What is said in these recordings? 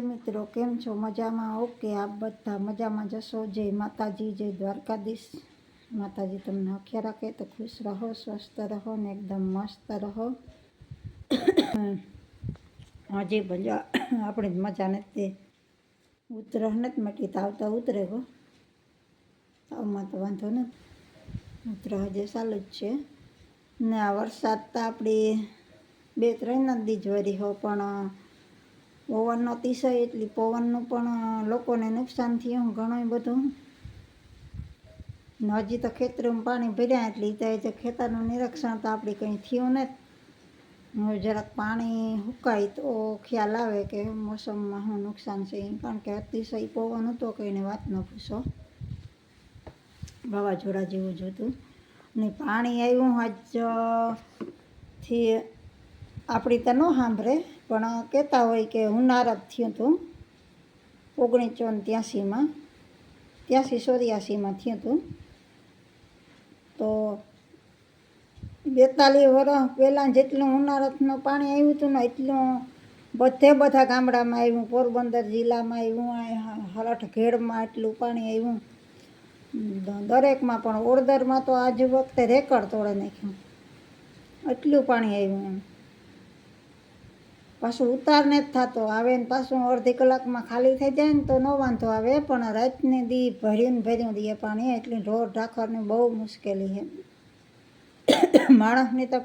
મિત્રો, કેમ છો? મજામાં ઓકે આપ બધા મજામાં જશો? જય માતાજી, જય દ્વારકાધીશ. માતાજી, તમને અખ્યા રાખે તો ખુશ રહો, સ્વસ્થ રહો ને એકદમ મસ્ત રહો. હજી મજા, આપણે જ મજા નથી ઉતરો નથી મટી, તો આવતા ઉતરે ગો તાવમાં તો વાંધો નથી. ઉતરો હજી ચાલુ જ છે. ને આ વરસાદ તો આપણી બે ત્રણ નદી જ વરી હો, પણ પવનનો અતિશય એટલી પવનનું પણ લોકોને નુકસાન થયું ઘણું બધું. ને હજી તો ખેતરોમાં પાણી ભર્યા એટલે ત્યાં હજી ખેતરનું નિરીક્ષણ તો આપણે કંઈ થયું નથી. જરાક પાણી સુકાય તો ખ્યાલ આવે કે મોસમમાં શું નુકસાન છે. કારણ કે અતિશય પવન હતો કંઈને વાત ન પૂછો. વાવાઝોડા જેવું જ ને પાણી આવ્યું આજથી આપણી તો ન સાંભળે. પણ કહેતા હોય કે હુનાર જ થયું હતું ઓગણીસો ને ત્યાસીમાં, ત્યાસી ચોર્યાસીમાં થયું હતું તો બેતાલીસ વર્ષ પહેલાં જેટલું ઉનાળતનું પાણી આવ્યું હતું ને એટલું બધે બધા ગામડામાં આવ્યું, પોરબંદર જિલ્લામાં આવ્યું હરઠ ઘેડમાં એટલું પાણી આવ્યું. દરેકમાં પણ ઓળદરમાં તો આજ વખતે રેકર્ડ તોડે નાખ્યું. એટલું પાણી આવ્યું એમ. પાછું ઉતારને જ થતો. આવે ને પાછું અડધી કલાકમાં ખાલી થઈ જાય ને તો ન વાંધો આવે, પણ રાતને દી ભર્યું ભર્યું દઈએ પાણી, એટલે ઢોર ઢાખરની બહુ મુશ્કેલી છે. માણસની તો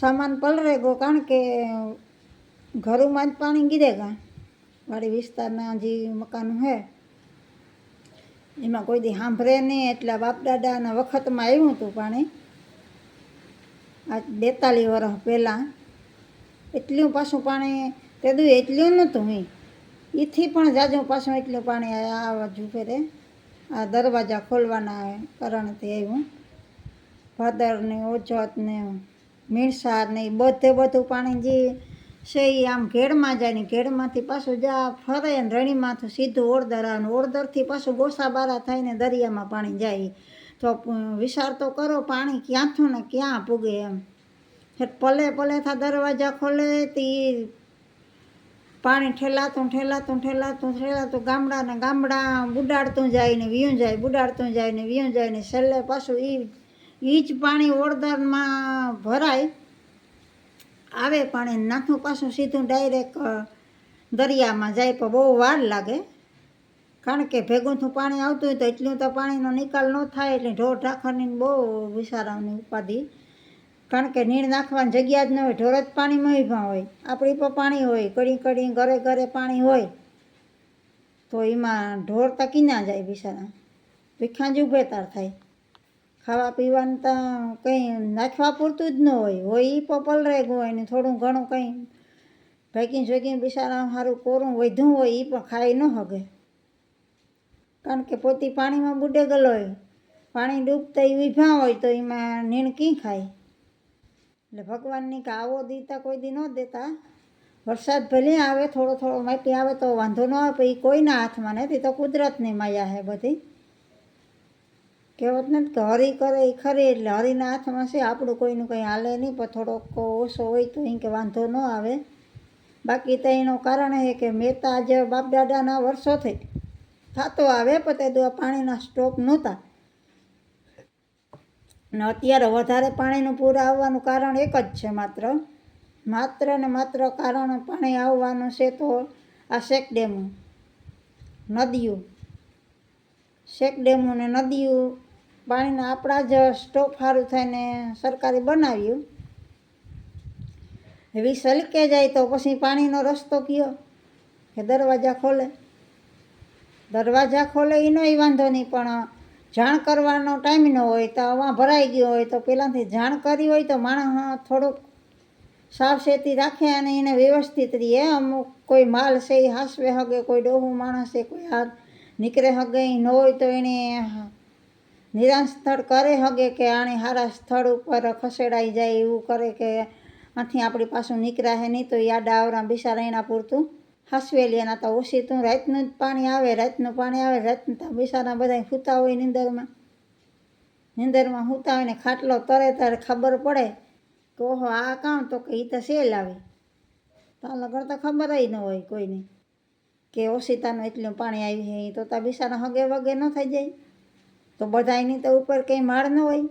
સામાન પલરે ગયો કારણ કે ઘરોમાં જ પાણી ગીરે ગા. વાડી વિસ્તારના જે મકાન છે, એમાં કોઈ દી સાંભળે નહીં, એટલે બાપ દાદાના વખતમાં આવ્યું હતું પાણી. આ બેતાલીસ વર્ષ પહેલાં એટલું પાછું પાણી, તે દુ એટલું નહોતું હું એથી પણ જાજુ પાછું એટલું પાણી આ ફેરે આ દરવાજા ખોલવાના કારણથી આવ્યું. ભાદરને ઓજત ને મીણસાર ને ઈ બધે બધું પાણી જે છે એ આમ ઘેડમાં જાય ને ઘેડમાંથી પાછું જા ફરે ને રણીમાંથી સીધું ઓળદર આવે ઓળદરથી પાછું ગોસા બારા થઈને દરિયામાં પાણી જાય. તો વિચાર તો કરો, પાણી ક્યાંથી ને ક્યાં પૂગે એમ. હેઠ પલે પલે થા દરવાજા ખોલે, તે પાણી ઠેલાતું ઠેલાતું ઠેલાતું ઠેલાતું ગામડાને ગામડા બુડાડતું જાય ને વિયું જાય, બુડાડતું જાય ને વિયું જાય ને છેલ્લે પાછું એ એ જ પાણી ઓળદરમાં ભરાય. આવે પાણી નાથું પાછું સીધું ડાયરેક્ટ દરિયામાં જાય, પણ બહુ વાર લાગે. કારણ કે ભેગું થું પાણી આવતું હોય તો એટલું તો પાણીનો નિકાલ ન થાય, એટલે ઢોર ઢાખરની બહુ વિચારાની ઉપાધિ. કારણ કે નીણ નાખવાની જગ્યા જ ન હોય ઢોર જ પાણીમાં ઊભા હોય. આપણી પણ પાણી હોય કડી કડી ઘરે ઘરે પાણી હોય, તો એમાં ઢોર તકી ના જાય બિચારા. જ ઉભેતાર થાય. ખાવા પીવાનું તો કંઈ નાખવા પૂરતું જ ન હોય. હોય એ પપલ પલરે હોય ને થોડું ઘણું કંઈ. ભેગી જોગી બિચારા સારું કોરું વધ્યું હોય એ પણ ખાઈ ન હગે. કારણ કે પોતી પાણીમાં બુડે ગયેલો હોય. પાણી ડૂબતા એ ઊભા હોય તો એમાં નીણ કી ખાય? એટલે ભગવાનની કે આવો દીતા કોઈ દી ન દેતા. વરસાદ ભલે આવે, થોડો થોડો માપી આવે તો વાંધો ન આવે, પણ એ કોઈના હાથમાં નથી તો કુદરતની માયા છે બધી. કહેવત નથી કે હરી કરે એ ખરી, એટલે હરીના હાથમાં છે, આપણું કોઈનું કંઈ હાલે નહીં, પણ થોડોક ઓછો હોય તો અહીં કે વાંધો ન આવે. બાકી તો એનું કારણ એ કે મહેતા આજે બાપ દાદાના વર્ષોથી થતો આવે, પણ તે પાણીના સ્ટોક નહોતા. ને અત્યારે વધારે પાણીનું પૂર આવવાનું કારણ એક જ છે માત્ર. માત્ર ને માત્ર કારણ પાણી આવવાનું છે તો આ શેક ડેમો. નદીઓ. શેક ડેમો ને નદીઓ પાણીના આપણા જ સ્ટોક સારું થઈને સરકારે બનાવ્યું. એવી સલકે જાય તો પછી પાણીનો રસ્તો કયો? કે દરવાજા ખોલે? દરવાજા ખોલે એનો વાંધો નહીં, પણ જાણ કરવાનો ટાઈમ ન હોય તો આવા ભરાઈ ગયો હોય તો પહેલાંથી જાણ કરી હોય તો માણસ થોડુંક સાવચેતી રાખે અને એને વ્યવસ્થિત રહીએ. અમુક કોઈ માલ છે એ હાસવે હગે, કોઈ ડોહું માણસ છે, કોઈ હાથ નીકળે હગે, ન હોય તો એને નિરાશ સ્થળ કરે હગે કે આણે સારા સ્થળ ઉપર ખસેડાઈ જાય એવું કરે કે આથી આપણી પાછું નીકળાશે નહીં તો યાદ આવરા બિસારા એના પૂરતું. હાસવેલી એના તો ઓછી તું રાતનું જ પાણી આવે, રાતનું પાણી આવે, રાતનું તો બિચારા બધા સૂતા હોય નીંદરમાં. નીંદરમાં સૂતા હોય ને ખાટલો તરે ત્યારે ખબર પડે કે ઓહો, આ કામ તો કે એ તો સેલ આવે. તો કરતાં ખબર ન હોય કોઈને કે ઓશિતાનું એટલું પાણી આવી છે તો તા બિસારા હગે વગે ન થઈ જાય. તો બધાયની તો ઉપર કંઈ માળ ન હોય.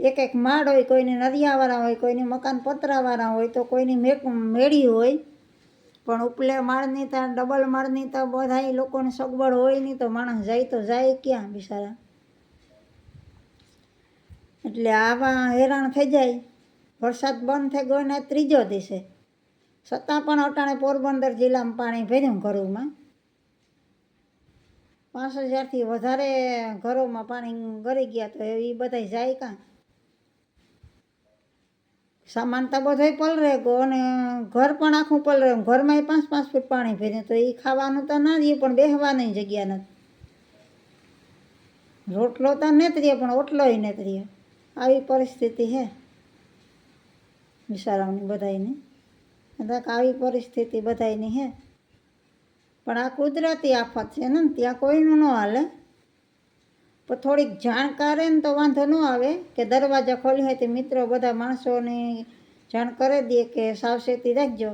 એક એક માળ હોય, કોઈની નરિયાવાળા હોય, કોઈની મકાન પતરાવાળા હોય, તો કોઈની મેક મેળી હોય. પણ ઉપલે માળની તો ડબલ માળની તો બધા લોકોને સગવડ હોય નહીં તો માણસ જાય તો જાય ક્યાં બિચારા? એટલે આવા હેરાન થઈ જાય. વરસાદ બંધ થઈ ગયો ને ત્રીજો દિવસે. છતાં પણ અટાણે પોરબંદર જિલ્લામાં પાણી ભર્યું ઘરોમાં. પાંચ હજારથી વધારે ઘરોમાં પાણી ગરી ગયા તો એ બધા જાય કાં સામાન તો બધોય પલરે ગયો અને ઘર પણ આખું પલરે ઘરમાં પાંચ પાંચ ફૂટ પાણી ભર્યું તો એ ખાવાનું તો ના રહ્યું, પણ બેહવાની જગ્યા નથી. રોટલો તો નેતરીએ પણ ઓટલોય નેતરીએ આવી પરિસ્થિતિ છે બિચારાઓની બધાયની. કદાચ આવી પરિસ્થિતિ બધાયની છે પણ આ કુદરતી આફત છે ને, ત્યાં કોઈનું ન હાલે. પણ થોડીક જાણકારે ને તો વાંધો ન આવે કે દરવાજા ખોલી હોય તે મિત્રો બધા માણસોને જાણ કરી દે કે સાવચેતી રાખજો.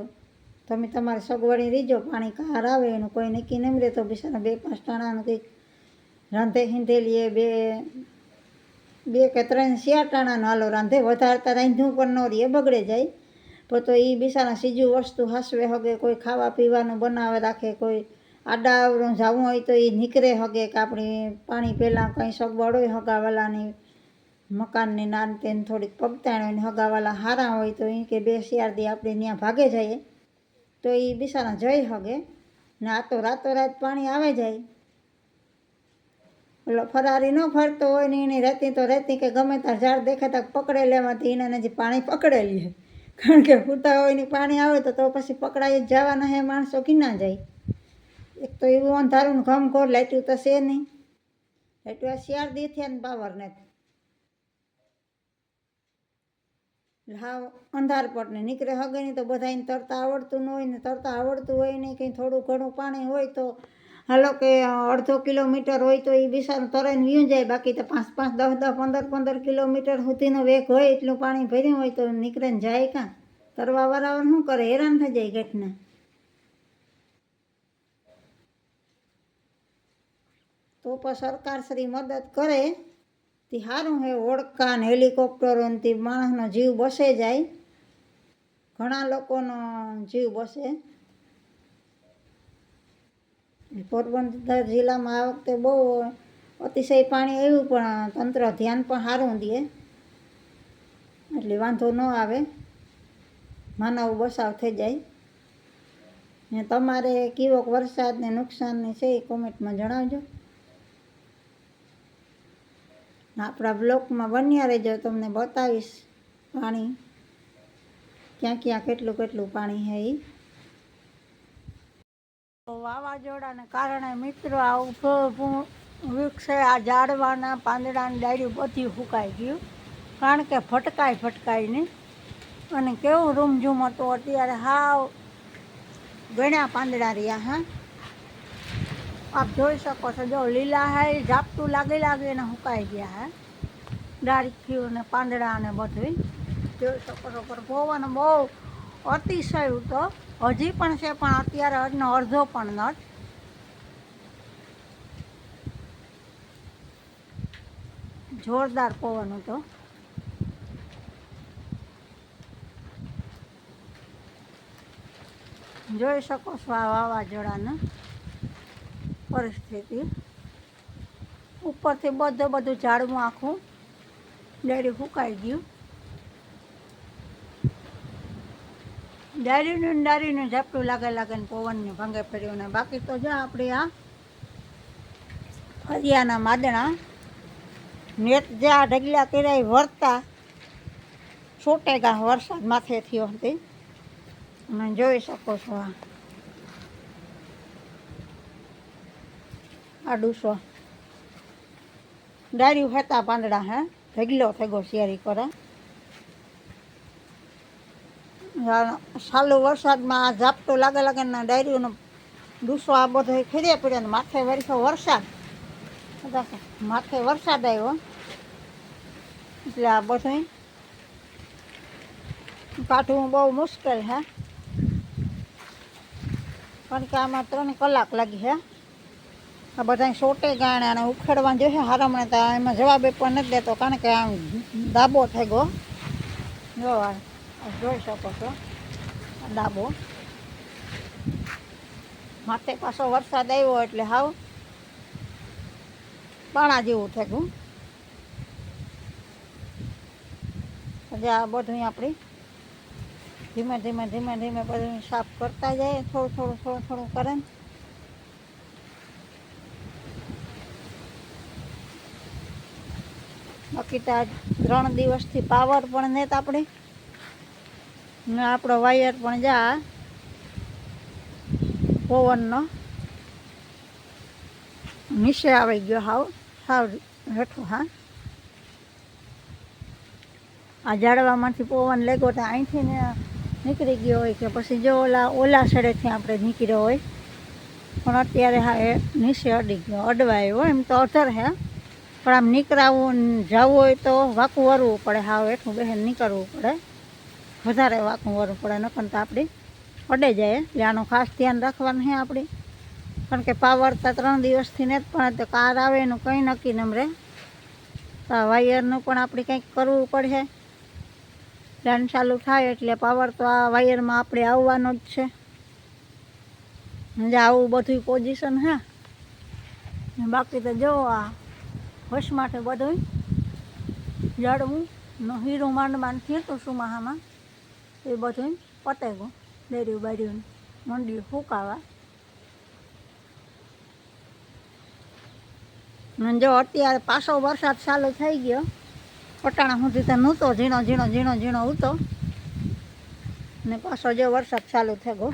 તમે તમારે સગવડી રીજો, પાણી કાર આવે એનું કોઈ નક્કી નહીં રહે તો બિચારા બે પાંચ ટાણાનું કંઈક રાંધે હિંધેલીએ બે બે કે ત્રણ શિયાળ ટાણાનો હાલો રાંધે, વધારતા રાંધ્યું પણ ન રહે બગડે જાય. પણ તો એ બિચારા સીજું વસ્તુ હાસવે હગે, કોઈ ખાવા પીવાનું બનાવે રાખે, કોઈ આડા અવળું જવું હોય તો એ નીકળે હગે કે આપણી પાણી પહેલાં કંઈ સગવડ હોય હગાવાલાની મકાનની નાન તેને થોડીક પગતાણ હોય ને હગાવાલા હારા હોય તો એ કે બે શિયાળથી આપણે ત્યાં ભાગે જઈએ. તો એ બિચારા જઈ હગે ને આ તો રાતોરાત પાણી આવે જાય. ઓલો ફરારી ન ફરતો હોય ને એની રહેતી તો રહેતી કે ગમે ત્યાં ઝાડ દેખાતા પકડે લેવાથી એને જે પાણી પકડેલી છે કારણ કે પૂરતા હોય ને પાણી આવે તો તો પછી પકડાઈ જ જવાના હે માણસો કિના જાય. એક તો એવું અંધારું ઘમ ઘોર લાટ્યું તો છે નહીં. લાટ્યું આ શિયાળ દી થયા ને પાવર ને હાવ અંધાર ને નીકળે હગે નહીં તો બધાને તરતા આવડતું ન હોય ને તરતા આવડતું હોય નહીં, કંઈ થોડું ઘણું પાણી હોય તો હાલો કે અડધો કિલોમીટર હોય તો એ બિસારું તરાઈને વીયું જાય, બાકી તો પાંચ પાંચ, દસ દસ, પંદર પંદર કિલોમીટર સુધીનો વેગ હોય એટલું પાણી ભર્યું હોય તો નીકળે ને જાય કાં તરવાવાળાઓ શું કરે? હેરાન થઈ જાય ઘટના. તો પણ સરકાર શ્રી મદદ કરે. તે સારું હે ઓળકા ને હેલિકોપ્ટરો માણસનો જીવ બસે જાય. ઘણા લોકોનો જીવ બસે. પોરબંદર જિલ્લામાં આ વખતે બહુ અતિશય પાણી આવ્યું, પણ તંત્ર ધ્યાન પણ સારું દે. એટલે વાંધો ન આવે. માનવ બસાવ થઈ જાય. ને તમારે કેવોક વરસાદને નુકસાનની છે એ કોમેન્ટમાં જણાવજો. આપણા બ્લોકમાં બન્યા રહેજો, તમને બતાવીશ પાણી. ક્યાં ક્યાં કેટલું કેટલું પાણી છે એ વાવાઝોડાને કારણે મિત્રો આ ઊભો વૃક્ષ આ ઝાડવાના પાંદડાની ડાળીઓ બધી ફૂંકાઈ ગયું. કારણ કે ફટકાઈ ફટકાઈને અને કેવું રૂમઝૂમ હતું, અત્યારે હાવ ગણ્યા પાંદડા રહ્યા, હા. આપ જોઈ શકો છો, જો લીલા હે ઝાપટું લાગી અને સુકાઈ ગયા હે. ડાળખીઓ ને પાંદડા ને બધું જોઈ શકો છો, પણ પવન બહુ અતિશય તો હજી પણ છે, પણ અત્યારે હજનો અડધો પણ નથી. જોરદાર પવન હતો જોઈ શકો છો આ વાવાઝોડાના. પરિસ્થિતિ. ઉપરથી બધું બધું ઝાડવું આખું ડેરી ફૂંકાઈ ગયું. ડારીનું ડારીનું ઝાપટું લાગે લાગે ને પવનને ભંગે ફર્યું ને બાકી તો જો આપણે આ ફરિયાના માદણા નેત જે આ ઢગલા કર્યા વરતા વરતા છોટેગા વરસાદ માથે થયો હતી અને જોઈ શકો છો આ. આ ડૂસો ડાળ્યું હતા પાંદડા, હે? ભેગલો થઈ ગયો શિયારી કરે સાલું વરસાદમાં આ ઝાપટું લાગે લાગે ને ડાયરીઓનો ડૂસો આ બધો ખેડ્યા પડ્યા ને માથે વરસો વરસાદ. માથે વરસાદ આવ્યો. એટલે આ બધું કાઢવું બહુ મુશ્કેલ, હે? કારણ કે આમાં ત્રણ કલાક લાગી, હે? આ બધા સોટે ગાણે અને ઉખેડવા જોઈએ હારમણે તો એમાં જવાબ પણ નથી દેતો, કારણ કે આમ ડાબો થઈ ગયો. જો જોઈ શકો છો ડાબો. માથે પાછો વરસાદ આવ્યો એટલે હાવ પાણા જેવું થઈ ગયું. આજે આ બધું આપણી ધીમે ધીમે ધીમે ધીમે બધું સાફ કરતા જાય, થોડું થોડું થોડું થોડું કરે આજ ત્રણ દિવસથી પાવર પણ નેત આપણે. ને આપણો વાયર પણ જા પવનનો. નીચે આવી ગયો હાવ સાવ હેઠું, હા. આ ઝાડવામાંથી પવન લેગો તો અહીંથી ને નીકળી ગયો હોય કે પછી જો ઓલા ઓલા સડેથી આપણે નીકળ્યો હોય. પણ અત્યારે હા એ નીચે અડી ગયો, અડવાયો એમ તો અધર હે. પણ આમ નીકળાવું જવું હોય તો વાંકું વરવું પડે. હાવ એઠું બહેન નીકળવું પડે. વધારે વાંકું વરવું પડે, નકર તો આપણી અડે જાય. એટલે આનું ખાસ ધ્યાન રાખવાનું છે આપણી કારણ કે પાવર તો ત્રણ દિવસથી ને પણ તો કાર આવે એનું કંઈ નક્કી નમરે તો વાયરનું પણ આપણે કંઈક કરવું પડશે. ધ્યાન ચાલુ થાય એટલે પાવર તો આ વાયરમાં આપણે આવવાનો જ છે. આવું બધું પોઝિશન હે. બાકી તો જો આ વશ માટે બધું જડવું નો હીરું માંડ માંડ થયું શું સુમાહામાં એ બધું પતે ગયું ડેર્યું બાર્યું મંડી ફૂંકાવા ને જો અત્યારે પાછો વરસાદ ચાલુ થઈ ગયો પટાણા સુધી તો નહોતો, ઝીણો ઝીણો ઝીણો ઝીણો ઉતો. ને પાછો જો વરસાદ ચાલુ થઈ ગયો